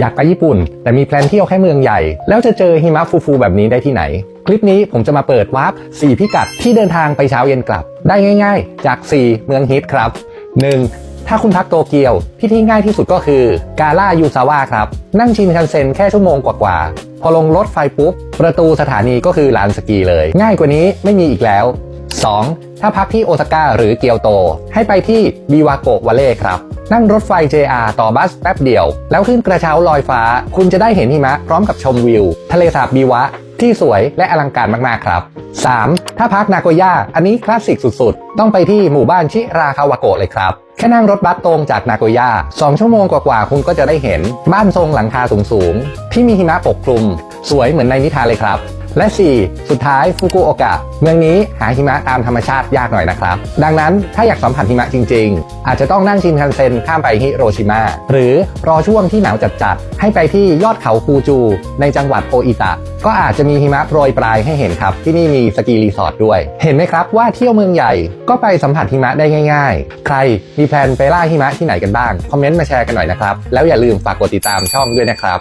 อยากไปญี่ปุ่น แต่มีแพลนเที่ยวแค่เมืองใหญ่ แล้วจะเจอหิมะฟูๆแบบนี้ได้ที่ไหน คลิปนี้ผมจะมาเปิดวาร์ป 4 พิกัดที่เดินทางไปเช้าเย็นกลับ ได้ง่ายๆ จาก 4 เมืองฮิตครับ 1. ถ้าคุณพักโตเกียว ที่ที่ง่ายที่สุดก็คือกาล่ายูซาวะครับ นั่งชินคันเซ็นแค่ชั่วโมงกว่าๆพอลงรถไฟปุ๊บ ประตูสถานีก็คือลานสกีเลย ง่ายกว่านี้ไม่มีอีกแล้ว 2. ถ้าพักที่โอซาก้าหรือเกียวโต ให้ไปที่บิวาโกะวาเล่ครับ นั่งรถไฟ JR ต่อบัสแป๊บเดียว แล้วขึ้นกระเช้าลอยฟ้า คุณจะได้เห็นหิมะพร้อมกับชมวิว ทะเลสาบบิวะ ที่สวยและอลังการมาก ๆ ครับ 3. ถ้าพักนาโกย่า อันนี้คลาสสิกสุด ๆ ต้องไปที่หมู่บ้านชิราคาวาโกะเลยครับ แค่นั่งรถบัสตรงจากนาโกย่า 2 ชั่วโมงกว่า ๆ คุณก็จะได้เห็นบ้านทรงหลังคาสูง ๆ ที่มีหิมะปกคลุม สวยเหมือนในนิทานเลยครับ และ 4. สุดท้ายฟุกุโอกะ เมืองนี้หาหิมะตามธรรมชาติยากหน่อยนะครับ ดังนั้นถ้าอยากสัมผัสหิมะจริง ๆ อาจจะต้องนั่งชินคันเซ็นข้ามไปฮิโรชิมา หรือรอช่วงที่หนาวจัดๆ ให้ไปที่ยอดเขาคูจู ในจังหวัดโออิตะ ก็อาจจะมีหิมะโปรยปลายให้เห็นครับ ที่นี่มีสกีรีสอร์ทด้วย เห็นไหมครับว่าเที่ยวเมืองใหญ่ก็ไปสัมผัสหิมะได้ง่าย ๆ ใครมีแพลนไปล่าหิมะที่ไหนกันบ้าง คอมเมนต์มาแชร์กันหน่อยนะครับ แล้วอย่าลืมฝากกดติดตามช่องด้วยนะครับ